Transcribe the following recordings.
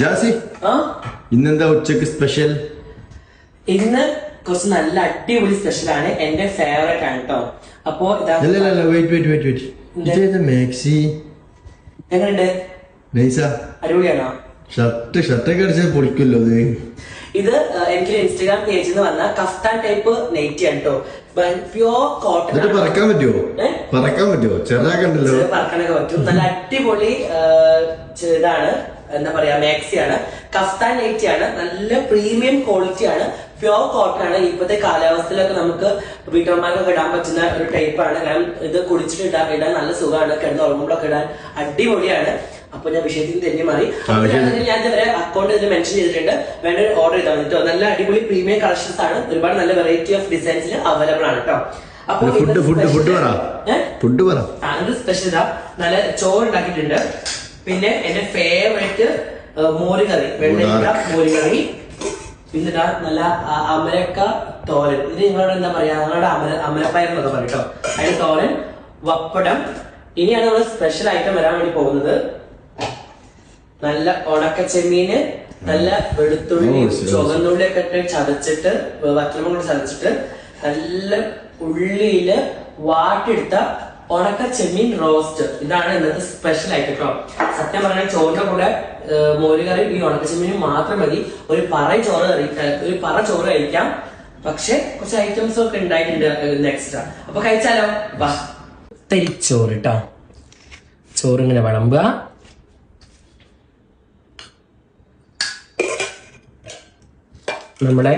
ജാസി ആ? ഇന്നെന്താ ഉച്ചയ്ക്ക് സ്പെഷ്യൽ ഇന്ന് കുറച്ച് നല്ല അടിപൊളി സ്പെഷ്യൽ ആണ്. എന്റെ ഫേവറേറ്റ് ആണ് കേട്ടോ അപ്പോ ഇതാ വെയിറ്റ് വെയിറ്റ് വെയിറ്റ് വെയിറ്റ് ഇതേത് മാക്സി? എങ്ങനെയുണ്ട്? നൈസാ? അടിപൊളിയാണോ? ഷർട്ട് ഷർട്ടൊക്കെ അടിച്ചാൽ പൊളിക്കുമല്ലോ അത് ഇത് എനിക്ക് ഇൻസ്റ്റാഗ്രാം പേജിൽ നിന്ന് വന്ന കഫ്താൻ ടൈപ്പ് നെയ്റ്റി ആണ് കേട്ടോ പ്യോർ കോട്ടൺ പറക്കാൻ പറ്റുമോ? പറക്കാൻ പറ്റുമോ ചെറുതാക്കണ്ടല്ലോ. പറക്കാനൊക്കെ പറ്റും. നല്ല അടിപൊളി ഇതാണ്. എന്താ പറയാ മാക്സി ആണ് കഫ്താൻ നൈറ്റി ആണ് നല്ല പ്രീമിയം ക്വാളിറ്റി ആണ് പ്യോർ കോട്ടൺ ആണ്. ഇപ്പോഴത്തെ കാലാവസ്ഥയിലൊക്കെ നമുക്ക് വീട്ടമ്മമാർക്കൊക്കെ ഇടാൻ പറ്റുന്ന ഒരു ടൈപ്പ് ആണ്. കാരണം ഇത് കുടിച്ചിട്ട് ഇടാൻ ഇടാൻ നല്ല സുഖമാണ്. കിടന്ന് ഉറങ്ങുമ്പോഴൊക്കെ ഇടാൻ അടിപൊളിയാണ്. അപ്പൊ ഞാൻ വിഷയത്തിൽ തന്നെ മാറി. ഞാൻ ഇതുവരെ അക്കൗണ്ട് ഇതിൽ മെൻഷൻ ചെയ്തിട്ടുണ്ട്. വേണ്ട ഓർഡർ ചെയ്താൽ മതി കേട്ടോ നല്ല അടിപൊളി പ്രീമിയം കളക്ഷൻസ് ആണ്. ഒരുപാട് നല്ല വെറൈറ്റി ഓഫ് ഡിസൈൻസിൽ അവൈലബിൾ ആണ് കേട്ടോ അപ്പൊ ഫുഡ് ഫുഡ് ഫുഡ് പറ. ഫുഡ് പറ. സ്പെഷ്യൽ ഇതാ. നല്ല ചോറ് ഉണ്ടാക്കിയിട്ടുണ്ട് പിന്നെ എന്റെ ഫേവറേറ്റ് മോരുകറി. വെള്ളരിക്ക മോരുകറി. പിന്നെ നല്ല അമരക്ക തോരൻ. ഇത് നിങ്ങളോട് എന്താ പറയാ? നിങ്ങളുടെ അമര അമരപ്പയർ എന്നൊക്കെ പറയും കേട്ടോ അതിന് തോരൻ വപ്പടം. ഇനിയാണ് നമ്മൾ സ്പെഷ്യൽ ഐറ്റം വരാൻ വേണ്ടി പോകുന്നത്. നല്ല ഉണക്ക ചെമ്മീന് നല്ല വെളുത്തുള്ളി ചുവന്നുള്ളി ഒക്കെ ഇട്ട് ചതച്ചിട്ട് വറ്റലമുളക് കൊണ്ട് ചതച്ചിട്ട് നല്ല ഉള്ളിയിൽ വാട്ടിയെടുത്ത ഉണക്ക ചെമ്മീൻ റോസ്റ്റ്. ഇതാണ് ഇന്നത്തെ സ്പെഷ്യൽ ആയിട്ട് കേട്ടോ സത്യം പറഞ്ഞാൽ ചോറിന്റെ കൂടെ മോരുകറി ഈ ഉണക്ക ചെമ്മീൻ മാത്രം മതി. ഒരു പറ ചോറ് ഒരു പറ ചോറ് കഴിക്കാം. പക്ഷെ കുറച്ച് ഐറ്റംസ് ഒക്കെ ഉണ്ടായിട്ടുണ്ട് എക്സ്ട്രാ അപ്പൊ കഴിച്ചാലോ? വാ. തരിച്ചോറ് കേട്ടോ ചോറിങ്ങനെ വിളമ്പുക. നമ്മുടെ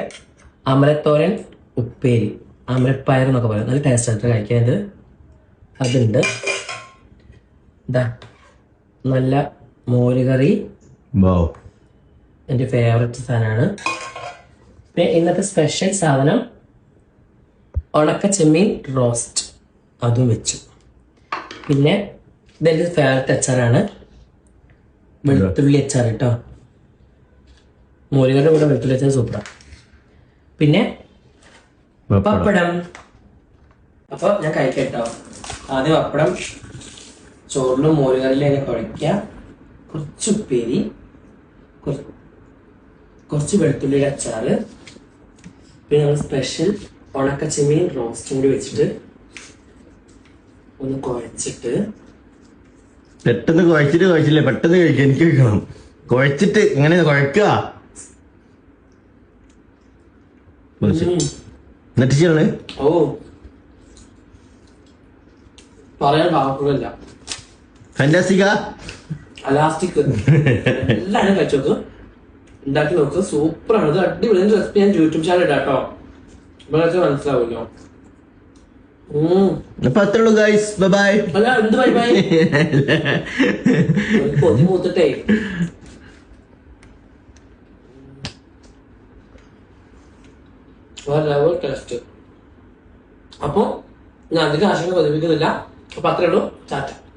അമരത്തോരൻ ഉപ്പേരി. അമരപ്പയർ എന്നൊക്കെ പറയും. നല്ല ടേസ്റ്റ് ആയിട്ട് കഴിക്കാൻ അതുണ്ട്. ഇതാ നല്ല മോരുകറി. എന്റെ എന്റെ ഫേവററ്റ് സാധനമാണ് പിന്നെ ഇന്നത്തെ സ്പെഷ്യൽ സാധനം ഉണക്ക ചെമ്മീൻ റോസ്റ്റ് അതും വെച്ചു. പിന്നെ ഇതെന്റെ ഫേവററ്റ് അച്ചാറാണ്. വെളുത്തുള്ളി അച്ചാർ കേട്ടോ. മോരുകറിയുടെ കൂടെ വെളുത്തുള്ളി അച്ചാർ സൂപ്പറാണ് പിന്നെ പപ്പടം. അപ്പൊ ഞാൻ കഴിക്കട്ടോ ആദ്യം പപ്പടം ചോറിലും മോരുകറിലും അതിനെ കുഴയ്ക്കുക. കുറച്ച് ഉപ്പേരി കുറച്ച് വെളുത്തുള്ളിയുടെ അച്ചാറ് പിന്നെ നമ്മൾ സ്പെഷ്യൽ ഉണക്കച്ചെമ്മീൻ റോസ്റ്റും കൂടി വെച്ചിട്ട് ഒന്ന് കുഴച്ചിട്ട് പെട്ടെന്ന് കുഴച്ചിട്ട് കുഴച്ചില്ലേ? പെട്ടെന്ന് കഴിക്കുക എനിക്ക് കഴിക്കണം. കുഴച്ചിട്ട് ഇങ്ങനെ കുഴക്കുക. എന്നിട്ട് ചെയ്യണേ ഓ. പറയാൻ വാക്കുകളില്ല ഫാന്റാസിക്ക അലാസ്റ്റിക് എല്ലാവരും കഴിച്ചോക്ക് ഉണ്ടാക്കി നോക്ക്. സൂപ്പറാണ് ഇത് അടിപൊളി. റെസിപ്പി ഞാൻ യൂട്യൂബ് ചാനൽ ഇടാം കേട്ടോ ഇവിടെ മനസ്സിലാവുമല്ലോ. അപ്പൊ അത്രേ ഉള്ളൂ ഗൈസ് ബൈ അല്ല എന്ത് ബൈ ബൈ ഒരു കൊതി മൂത്തിട്ടേ. ലെവൽ ടെസ്റ്റ് അപ്പൊ ഞാൻ അധികം ആശങ്ക പതിപ്പിക്കുന്നില്ല. അപ്പൊ അത്രേ ഉള്ളൂ. ചാറ്റ.